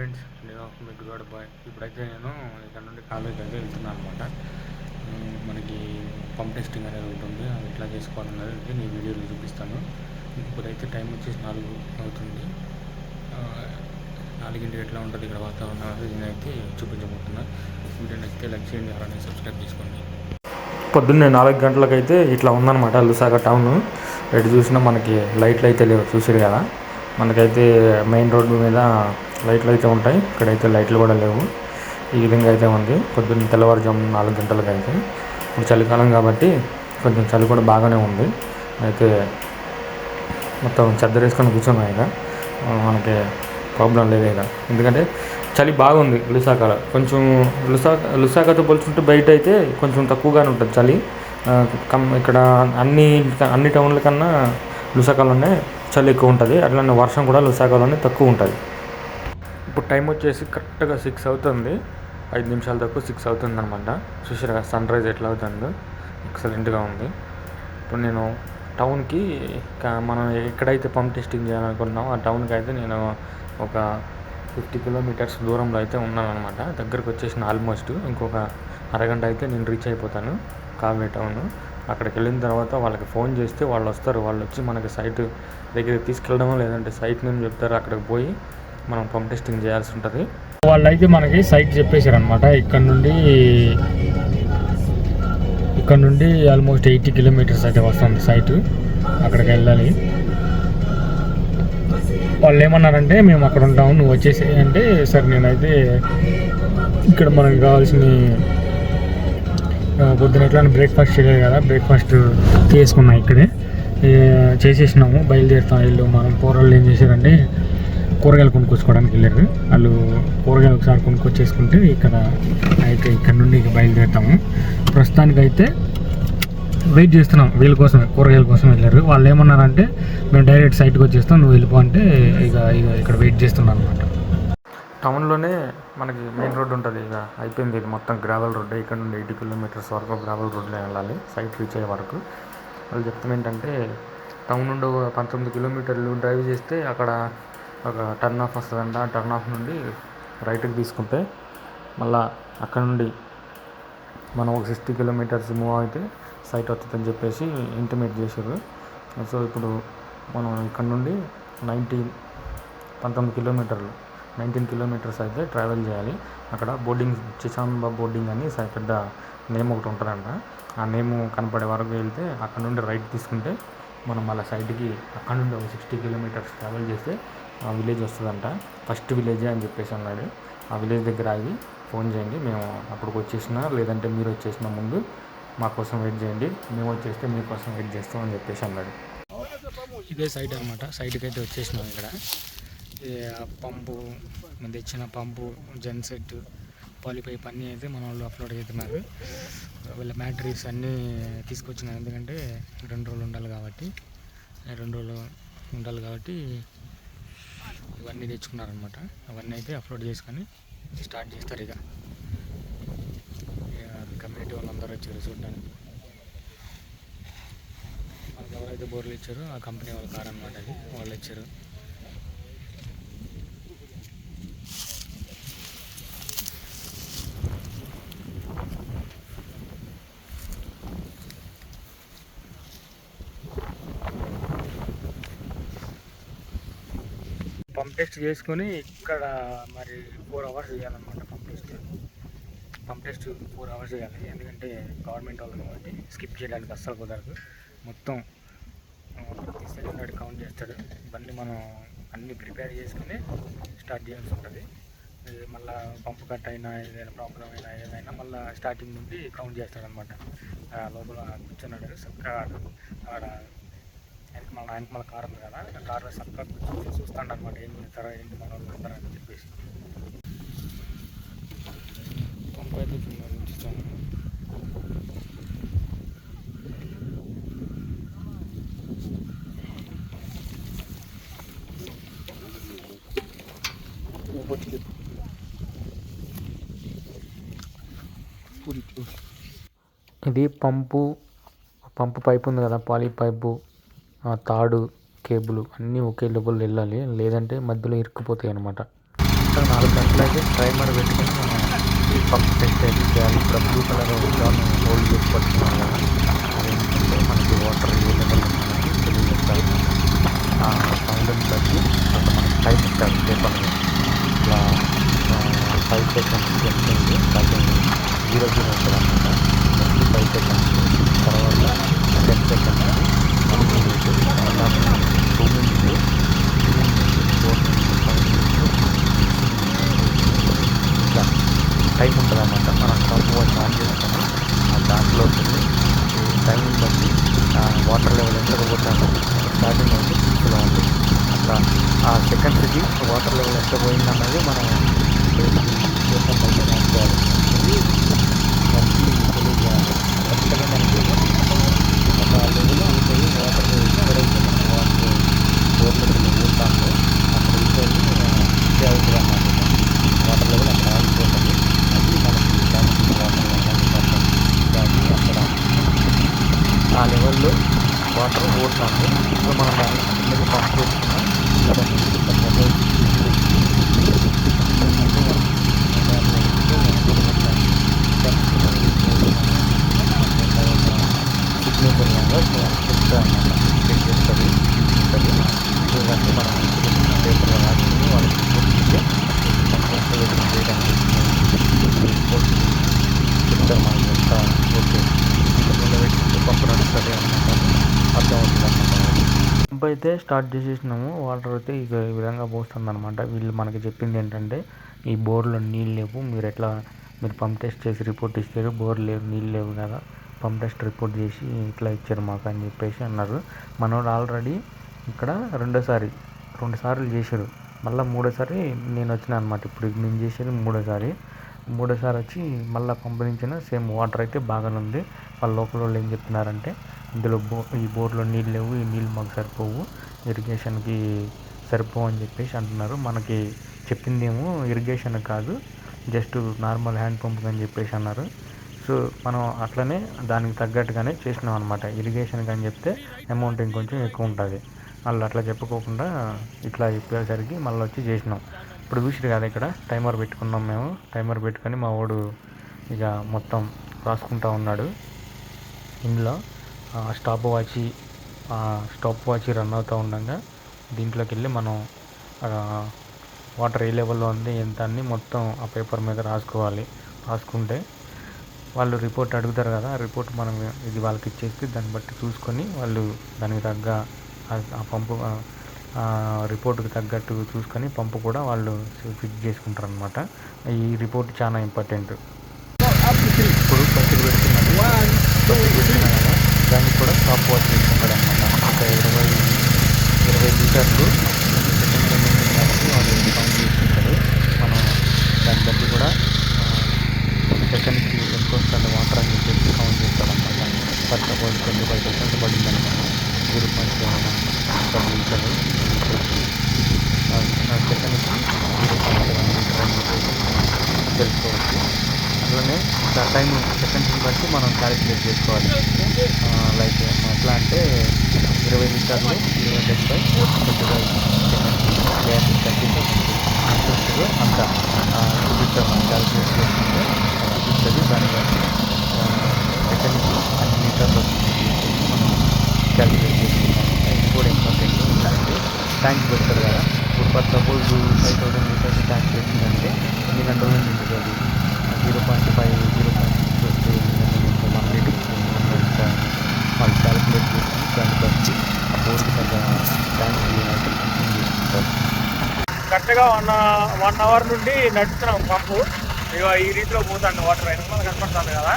Friends నేను మీ గురువాడ bye ఇప్పుడైతే నేను ఇక్కడ నుండి కాలేజ్ అయితే వెళ్తున్నాను అనమాట మనకి పంప్ టెస్టింగ్ అనేది ఉంటుంది అది ఎట్లా చేసుకోవాలన్నది అయితే నేను వీడియోలో చూపిస్తాను. ఇప్పుడైతే టైం వచ్చేసి నాలుగు అవుతుంది. నాలుగింటికి ఎట్లా ఉంటుంది ఇక్కడ వాతావరణం అనేది నేనైతే చూపించబోతున్నాను వీడియో నచ్చితే లైక్ చేయండి అలానే సబ్స్క్రైబ్ చేసుకోండి. పొద్దున్నే నాలుగు గంటలకైతే ఇట్లా ఉందన్నమాట లుసాగ టౌన్ ఎటు చూసినా మనకి లైట్లు అయితే లేవు చూసారు కదా? మనకైతే మెయిన్ రోడ్డు మీద లైట్లు అయితే ఉంటాయి. ఇక్కడైతే లైట్లు కూడా లేవు. ఈ విధంగా అయితే ఉంది. పొద్దున్న తెల్లవారుజాము నాలుగు గంటలకు అయితే. ఇప్పుడు చలికాలం కాబట్టి కొంచెం చలి కూడా బాగానే ఉంది. అయితే మొత్తం చెద్దరేసుకొని కూర్చున్నాయి కూర్చున్నాం ఇక. మనకి ప్రాబ్లం లేదు ఇక. ఎందుకంటే చలి బాగుంది లుసాకాల కొంచెం లుసా లుసాకతో పోల్చుకుంటే బయట అయితే కొంచెం తక్కువగానే ఉంటుంది చలి. కమ్ ఇక్కడ అన్ని అన్ని టౌన్ల కన్నా లుసాకాలోనే చలి ఎక్కువ ఉంటుంది. అట్లనే వర్షం కూడా లుసాకాలోనే తక్కువ ఉంటుంది. ఇప్పుడు టైం వచ్చేసి కరెక్ట్గా సిక్స్ అవుతుంది. ఐదు నిమిషాల తక్కువ సిక్స్ అవుతుంది అనమాట చూసారుగా సన్ రైజ్ ఎట్లా అవుతుందో. ఎక్సలెంట్గా ఉంది. ఇప్పుడు నేను టౌన్కి మనం ఎక్కడైతే పంప్ టెస్టింగ్ చేయాలనుకున్నాం ఆ టౌన్కి అయితే నేను ఒక ఫిఫ్టీ కిలోమీటర్స్ దూరంలో అయితే ఉన్నాను అనమాట దగ్గరకు వచ్చేసిన ఆల్మోస్ట్ ఇంకొక అరగంట అయితే నేను రీచ్ అయిపోతాను కావే టౌన్. అక్కడికి వెళ్ళిన తర్వాత వాళ్ళకి ఫోన్ చేస్తే వాళ్ళు వస్తారు. వాళ్ళు వచ్చి మనకి సైట్ దగ్గరికి తీసుకెళ్ళడం లేదంటే సైట్ నేమ్ చెప్తారు. అక్కడికి పోయి మనం పంప్ టెస్టింగ్ చేయాల్సి ఉంటుంది. వాళ్ళైతే మనకి సైట్ చెప్పేశారు అనమాట ఇక్కడ నుండి ఇక్కడ నుండి ఆల్మోస్ట్ ఎయిటీ కిలోమీటర్స్ అయితే వస్తుంది సైట్ అక్కడికి వెళ్ళాలి. వాళ్ళు ఏమన్నారంటే మేము అక్కడ ఉంటాము నువ్వు వచ్చేసి అంటే సరే నేనైతే ఇక్కడ మనకి కావాల్సిన పొద్దున ఎట్లా బ్రేక్ఫాస్ట్ చేయలేదు కదా బ్రేక్ఫాస్ట్ చేసుకున్నాం ఇక్కడే. చేసేసినాము బయలుదేరుతాం వీళ్ళు మనం కూరలు ఏం చేశారంటే కూరగాయలు కొనుక్కొచ్చుకోవడానికి వెళ్ళారు. వాళ్ళు కూరగాయలు ఒకసారి కొనుక్కొచ్చేసుకుంటే ఇక్కడ అయితే ఇక్కడ నుండి ఇక బయలుదేరుతాము. ప్రస్తుతానికైతే వెయిట్ చేస్తున్నాం వీళ్ళ కోసం కూరగాయల కోసం వెళ్ళారు. వాళ్ళు ఏమన్నారంటే మేము డైరెక్ట్ సైట్కి వచ్చేస్తాం నువ్వు వెళ్ళిపో అంటే ఇక ఇక ఇక్కడ వెయిట్ చేస్తున్నాను అనమాట టౌన్లోనే మనకి మెయిన్ రోడ్ ఉంటుంది ఇక అయిపోయింది ఇది మొత్తం గ్రావెల్ రోడ్ ఇక్కడ నుండి ఎయిటీ కిలోమీటర్స్ వరకు గ్రావెల్ రోడ్లో వెళ్ళాలి సైట్ రీచ్ అయ్యే వరకు. వాళ్ళు చెప్తాం ఏంటంటే టౌన్ నుండి పంతొమ్మిది కిలోమీటర్లు డ్రైవ్ చేస్తే అక్కడ ఒక టర్న్ ఆఫ్ వస్తుందంట. ఆ టర్న్ ఆఫ్ నుండి రైట్కి తీసుకుంటే మళ్ళా అక్కడ నుండి మనం ఒక సిక్స్టీ కిలోమీటర్స్ మూవ్ అయితే సైట్ వస్తుందని చెప్పేసి ఇంటిమేట్ చేశారు. సో ఇప్పుడు మనం ఇక్కడ నుండి నైన్టీన్ పంతొమ్మిది కిలోమీటర్లు నైన్టీన్ కిలోమీటర్స్ అయితే ట్రావెల్ చేయాలి. అక్కడ బోర్డింగ్ చిచాంబ బోర్డింగ్ అని పెద్ద నేమ్ ఒకటి ఉంటుందంట. ఆ నేమ్ కనపడే వరకు వెళ్తే అక్కడ నుండి రైట్ తీసుకుంటే మనం మళ్ళీ సైడ్కి అక్కడ నుండి ఒక సిక్స్టీ కిలోమీటర్స్ ట్రావెల్ చేస్తే విలేజ్ వస్తుందంట. ఫస్ట్ విలేజే అని చెప్పేసి అన్నాడు. ఆ విలేజ్ దగ్గర ఆగి ఫోన్ చేయండి. మేము అప్పటికి వచ్చేసినా లేదంటే మీరు వచ్చేసిన ముందు మా కోసం వెయిట్ చేయండి. మేము వచ్చేస్తే మీకోసం వెయిట్ చేస్తాం అని చెప్పేసి అన్నాడు. ఇదే సైట్ అనమాట సైట్కి అయితే వచ్చేసినాం ఇక్కడ. పంపు మనం తెచ్చిన పంపు జెన్ సెట్ పాలిపైప్ అన్నీ అయితే మన వాళ్ళు అప్లోడ్ అవుతున్నారు వీళ్ళ బ్యాటరీస్ అన్నీ తీసుకొచ్చినారు. ఎందుకంటే రెండు రోజులు ఉండాలి కాబట్టి రెండు రోజులు ఉండాలి కాబట్టి ఇవన్నీ తెచ్చుకున్నారనమాట అవన్నీ అయితే అప్లోడ్ చేసుకొని స్టార్ట్ చేస్తారు ఇక. కమ్యూనిటీ వాళ్ళందరూ వచ్చారు చూడడానికి. వాళ్ళకి ఎవరైతే బోర్లు ఇచ్చారో ఆ కంపెనీ వాళ్ళ కార్ అనమాట అది. వాళ్ళు ఇచ్చారు. పంప్ టెస్ట్ చేసుకొని ఇక్కడ మరి ఫోర్ అవర్స్ చేయాలన్నమాట pump test pump test four hours చేయాలి ఎందుకంటే గవర్నమెంట్ వాళ్ళు కాబట్టి స్కిప్ చేయడానికి అస్సలు కుదరదు. మొత్తం ప్రతి సెకండ్ కౌంట్ చేస్తాడు. ఇవన్నీ మనం అన్ని ప్రిపేర్ చేసుకుని స్టార్ట్ చేయాల్సి ఉంటుంది. మళ్ళీ పంపు కట్ అయినా ఏదైనా ప్రాబ్లం అయినా ఏదైనా మళ్ళీ స్టార్టింగ్ నుండి కౌంట్ చేస్తాడనమాట లోపల కూర్చున్నాడు సక్క ఆడ ఆయనకి మళ్ళీ ఆయనకి మళ్ళీ కారు ఉంది కదా ఆ కార్లో చక్కగా కూర్చొని చూస్తాడు అనమాట ఏం చేస్తారో ఏంటి మన వాళ్ళు అందరూ అని చెప్పేసి. పంపు అయితే చిన్నగా ఇది పంపు పంపు పైపు ఉంది కదా పాలీ పైపు. ఆ తాడు కేబుల్ అన్నీ ఒకే లెవెల్ వెళ్ళాలి. లేదంటే మధ్యలో ఇరుక్కుపోతాయి అనమాట నాలుగు ఇట్లయితే టైమర్ పెట్టుకొని ఈ పంప్ టెస్ట్ అయితే చేయాలి. ఇప్పుడు బ్లూ కలర్ గాన్ హోల్డ్ చేసి పట్టుకున్నాం కదా అదేంటంటే మనకి వాటర్ ఏ లెవెల్ ఉందనేది తెలియజేస్తారు. ఆ సౌండ్ని బట్టి అక్కడ మనకి టైం ఇస్తారు పేపర్ ఇట్లా ఫైవ్ సెకండ్స్ చెప్తుంది స్టార్టింగ్ జీరో జీరో ఉంటుంది అనమాట ఫైవ్ సెకండ్స్ తర్వాత టెన్ సెకండ్స్ టైం ఉంటుంది అనమాట మనం స్టాప్ వాచ్ ఆన్ చేసుకుని ఆ దాంట్లో ఉంటుంది టైం బట్టి వాటర్ లెవెల్ ఎంత పోతాను స్టార్టింగ్ అయితే సిక్స్లో ఉంది అట్లా ఆ సెకండ్స్కి వాటర్ లెవెల్ ఎంత పోయిందన్నది మనం చేసాం లెవెల్ అయిపోయి వాటర్ ఎక్కడైతే మనం వాటర్ బోర్లకి అక్కడ అయిపోయి స్టే అవుతుంది అన్నమాట వాటర్ లెవెల్ అక్కడ ఆగిపోతుంది అది మనకి వాటర్ దాన్ని అక్కడ ఆ లెవెల్లో వాటర్ సో మనం దాన్ని కిందకి పంప్ చేసుకున్నాం సిగ్నేచర్ లాగా చెప్తా అన్నమాట చెక్ చేస్తుంది ఉంటుంది ఇవన్నీ మనం పేపర్లో రాసుకుని వాళ్ళకి పూర్తిగా కంప్లైంట్ చేయడానికి రిపోర్ట్ చెప్తారు మనకి ఎంత ఓకే నిలబెట్టి పంపు నడుస్తుంది అన్నమాట అర్థం అవుతుంది అన్నమాట పంప్ అయితే స్టార్ట్ చేసేసినాము. వాటర్ అయితే ఇక ఈ విధంగా పోస్తుంది అనమాట వీళ్ళు మనకి చెప్పింది ఏంటంటే ఈ బోర్లో నీళ్ళు లేవు. మీరు ఎట్లా మీరు పంప్ టెస్ట్ చేసి రిపోర్ట్ ఇస్తారు. బోర్ లేవు నీళ్ళు లేవు కదా. పంప్ టెస్ట్ రిపోర్ట్ చేసి ఇట్లా ఇచ్చారు మాకు అని చెప్పేసి అన్నారు. మనోడు ఆల్రెడీ ఇక్కడ రెండోసారి రెండు సార్లు చేశారు. మళ్ళీ మూడోసారి నేను వచ్చిన అనమాట ఇప్పుడు నేను చేసేది మూడోసారి. మూడోసారి వచ్చి మళ్ళీ పంపించిన సేమ్ వాటర్ అయితే బాగానే ఉంది. వాళ్ళ లోపల వాళ్ళు ఏం చెప్తున్నారంటే ఇందులో బో ఈ బోర్లో నీళ్ళు లేవు ఈ నీళ్ళు మాకు సరిపోవు ఇరిగేషన్కి సరిపోవు అని చెప్పేసి అంటున్నారు. మనకి చెప్పిందేమో ఇరిగేషన్ కాదు జస్ట్ నార్మల్ హ్యాండ్ పంప్ అని చెప్పేసి అన్నారు. సో మనం అట్లనే దానికి తగ్గట్టుగానే చేసినాం అనమాట ఇరిగేషన్కి అని చెప్తే అమౌంట్ ఇంకొంచెం ఎక్కువ ఉంటుంది. వాళ్ళు అట్లా చెప్పుకోకుండా ఇట్లా చెప్పేసరికి మళ్ళీ వచ్చి చేసినాం. ఇప్పుడు చూసిరు కదా ఇక్కడ టైమర్ పెట్టుకున్నాం మేము. టైమర్ పెట్టుకొని మా వాడు ఇక మొత్తం రాసుకుంటా ఉన్నాడు. ఇందులో stop watch stop watch run అవుతూ ఉండగా. దీంట్లోకి వెళ్ళి మనం వాటర్ ఏ లెవెల్లో ఉంది ఎంత అని మొత్తం ఆ పేపర్ మీద రాసుకోవాలి. రాసుకుంటే వాళ్ళు రిపోర్ట్ అడుగుతారు కదా ఆ రిపోర్ట్ మనం ఇది వాళ్ళకి ఇచ్చేసి దాన్ని బట్టి చూసుకొని వాళ్ళు దానికి తగ్గ ఆ- పంపు రిపోర్ట్కి తగ్గట్టు చూసుకొని పంపు కూడా వాళ్ళు ఫిక్స్ చేసుకుంటారు అనమాట ఈ రిపోర్ట్ చాలా ఇంపార్టెంట్ ఇప్పుడు పెట్టినా కదా దానికి కూడా టాప్ వాష్ చేసుకుంటాడు అనమాట ఒక ఇరవై ఇరవై లీటర్లు సెకండ్ రన్నింగ్ కాబట్టి వాళ్ళు కౌంట్ చేసుకుంటారు మనం దాన్ని బట్టి కూడా సెకండ్కి ఎంత వస్తుంది వాటర్ అని చెప్పేసి కౌంట్ చేస్తారనమాట first of all twenty five percent పడింది అనమాట జీరో పాయింట్ సెవెన్ లీటర్లు సెకండ్కి జీరో పాయింట్ సెవెన్ లీటర్ అని చెప్పేసి తెలుసుకోవచ్చు అట్లనే టైం సెకండ్స్ని బట్టి మనం క్యాలిక్యులేట్ చేసుకోవాలి. లైక్ ఎట్లా అంటే ఇరవై లీటర్లు ఇరవై డెబ్బై ఫైవ్ సెకండ్స్ గ్యాస్ థర్టీ ఎంత అంత చూపిస్తాం మనం క్యాలిక్యులేట్ చేసుకుంటే చూపిస్తుంది దాని బట్టి అన్ని లీటర్లు మనం క్యాలిక్యులేట్ చేసుకుంటాం. ఇది కూడా ఇంపార్టెంట్ ట్యాంక్ పెడతారు కదా. ఇప్పుడు for suppose five thousand litres tank పెట్టి ఎన్ని గంటలు నిండుతుంది అది zero point five zero point six వస్తే ఎన్ని గంటలు నిండుతుంది వన్ లీటర్ వాళ్ళు క్యాలిక్యులేట్ చేసుకుని దాన్ని బట్టి ఆ బోర్డు తగ్గ ట్యాంక్ అయితే ఫిట్టింగ్ చేసుకుంటారు కరెక్ట్గా వన్ వన్ అవర్ నుండి నడుస్తున్నాం పంపు. ఇక ఈ రీతిలో పోతాండి వాటర్. అయిన కనపడుతుంది కదా.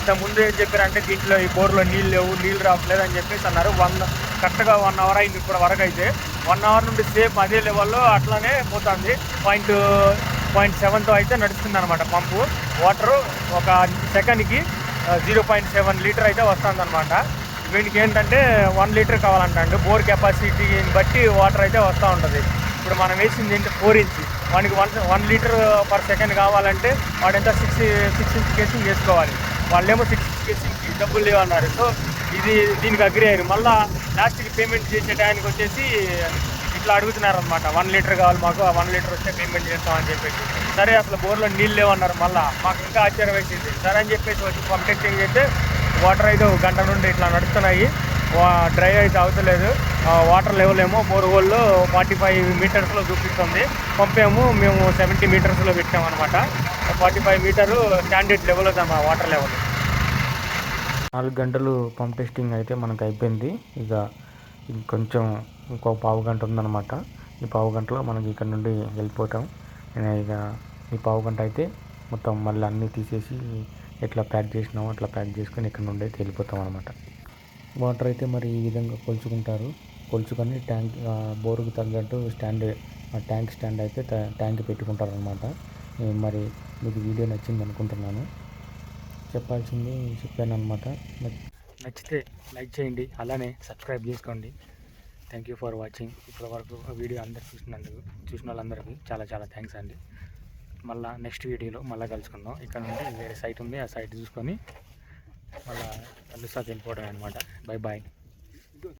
ఇంత ముందు ఏం చెప్పారంటే దీంట్లో ఈ బోర్లో నీళ్ళు లేవు నీళ్ళు రావట్లేదు అని చెప్పేసి అన్నారు. వన్ కరెక్ట్గా వన్ అవర్ అయింది ఇప్పుడు వరకు అయితే. వన్ అవర్ నుండి సేమ్ అదే లెవెల్లో అట్లానే పోతుంది. పాయింట్ పాయింట్ సెవెన్తో అయితే నడుస్తుంది అనమాట పంపు. వాటర్ ఒక సెకండ్కి జీరో పాయింట్ సెవెన్ లీటర్ అయితే వస్తుంది అనమాట వీటికి ఏంటంటే వన్ లీటర్ కావాలంటే బోర్ కెపాసిటీని బట్టి వాటర్ అయితే వస్తూ ఉంటుంది. ఇప్పుడు మనం వేసింది ఏంటి? ఫోర్ ఇంచ్ వానికి one one litre per second కావాలంటే వాడు ఎంత? సిక్స్ సిక్స్ ఇంచ్ కేసింగ్ చేసుకోవాలి వాళ్ళేమో సిక్స్ ఇంచ్ కేసింగ్కి డబ్బులు లేవన్నారు. సో ఇది దీనికి అగ్రి అయ్యారు. మళ్ళీ లాస్ట్కి పేమెంట్ చేసే టైంకి వచ్చేసి ఇట్లా అడుగుతున్నారనమాట వన్ లీటర్ కావాలి మాకు ఆ వన్ లీటర్ వస్తే పేమెంట్ చేస్తామని చెప్పేసి. సరే అసలు బోర్లో నీళ్ళు లేవన్నారు మళ్ళీ. మాకు ఇంకా ఆశ్చర్యం వేసింది సరే అని చెప్పేసి వచ్చి పంపించింగ్ చేస్తే వాటర్ అయితే గంట నుండి ఇట్లా నడుస్తున్నాయి. డ్రై అయితే అవుతలేదు. ఆ వాటర్ లెవెల్ ఏమో బోర్ ఫార్టీ ఫైవ్ మీటర్స్లో చూపిస్తుంది. పంపేమో మేము సెవెంటీ మీటర్స్లో పెట్టామన్నమాట. Forty five metre standard level అవుతాం ఆ వాటర్ లెవెల్. నాలుగు గంటలు పంప్ టెస్టింగ్ అయితే మనకు అయిపోయింది. ఇక ఇంకొంచెం ఇంకో పావు గంట ఉందన్నమాట. ఈ పావు గంటలో మనకి ఇక్కడ నుండి వెళ్ళిపోతాం. నేను ఇక ఈ పావు గంట అయితే మొత్తం మళ్ళీ అన్నీ తీసేసి ఎట్లా ప్యాక్ చేసినామో అట్లా ప్యాక్ చేసుకొని ఇక్కడ నుండి అయితే వెళ్ళిపోతాం అనమాట వాటర్ అయితే మరి ఈ విధంగా కొలుచుకుంటారు. కొలుచుకొని ట్యాంక్ బోరుకు తగ్గట్టు స్టాండ్ ట్యాంక్ స్టాండ్ అయితే ట్యాంక్ పెట్టుకుంటారు అనమాట మరి మీకు వీడియో నచ్చింది అనుకుంటున్నాను. చెప్పాల్సింది చెప్పాను అనమాట నచ్చితే లైక్ చేయండి అలానే సబ్స్క్రైబ్ చేసుకోండి. థ్యాంక్ యూ ఫర్ వాచింగ్ ఇప్పటి వరకు వీడియో అందరు చూసినందుకు చూసిన వాళ్ళందరికీ చాలా చాలా థ్యాంక్స్ అండి. మళ్ళీ నెక్స్ట్ వీడియోలో మళ్ళీ కలుసుకుందాం. ఇక్కడ నుండి వేరే సైట్ ఉంది ఆ సైట్ చూసుకొని మళ్ళీ కలుసాకి వెళ్ళిపోవడం అనమాట బై బాయ్